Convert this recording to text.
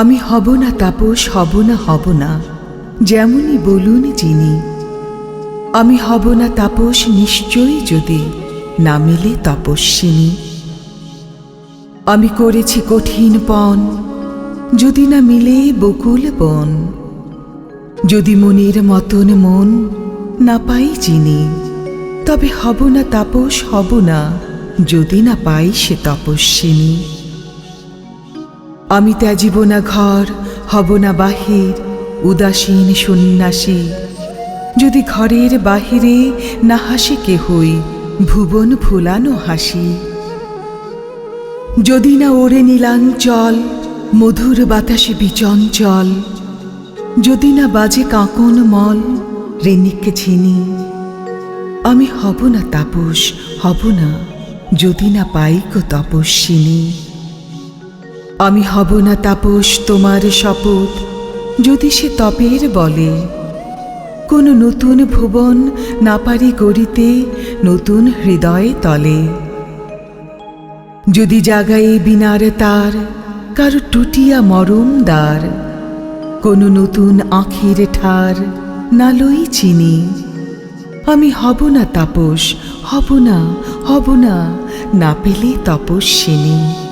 আমি হব না তাপস, হব না হব না, যেমনই বলুন যিনি। আমি হব না তাপস, নিশ্চয়ই যদি না মিলে তপস্বিনী। আমি করেছি কঠিন পণ, যদি না মিলে বকুল বন। যদি মনের মতন মন না পাই চিনি তবে হব না তাপস, হব না যদি না পাই সে তপস্বিনী। আমি ত্যাজিব না ঘর, হব না বাহির, উদাসীন সন্ন্যাসী। যদি ঘরের বাহিরে না হাসে কেহই, ভুবন ফুলানো হাসি। যদি না ওরে নীলাঞ্চল, মধুর বাতাসে বিচঞ্চল। যদি না বাজে কাঁকন মল রেনিককে ছিনি আমি হব না তাপস, হব না, যদি না পাই কো তপস্বিনী। আমি হব না তাপস তোমার শপথ। যদি সে তপের বলে, কোনো নতুন ভুবন না পারি গড়িতে, নতুন হৃদয় তলে। যদি জাগাই বিনার তার, কারও টুটিয়া মরম দ্বার। কোনো নতুন আঁখির ঠার না লই চিনি। আমি হব না তাপস, হব না হব না না পেলে তপস্বিনী।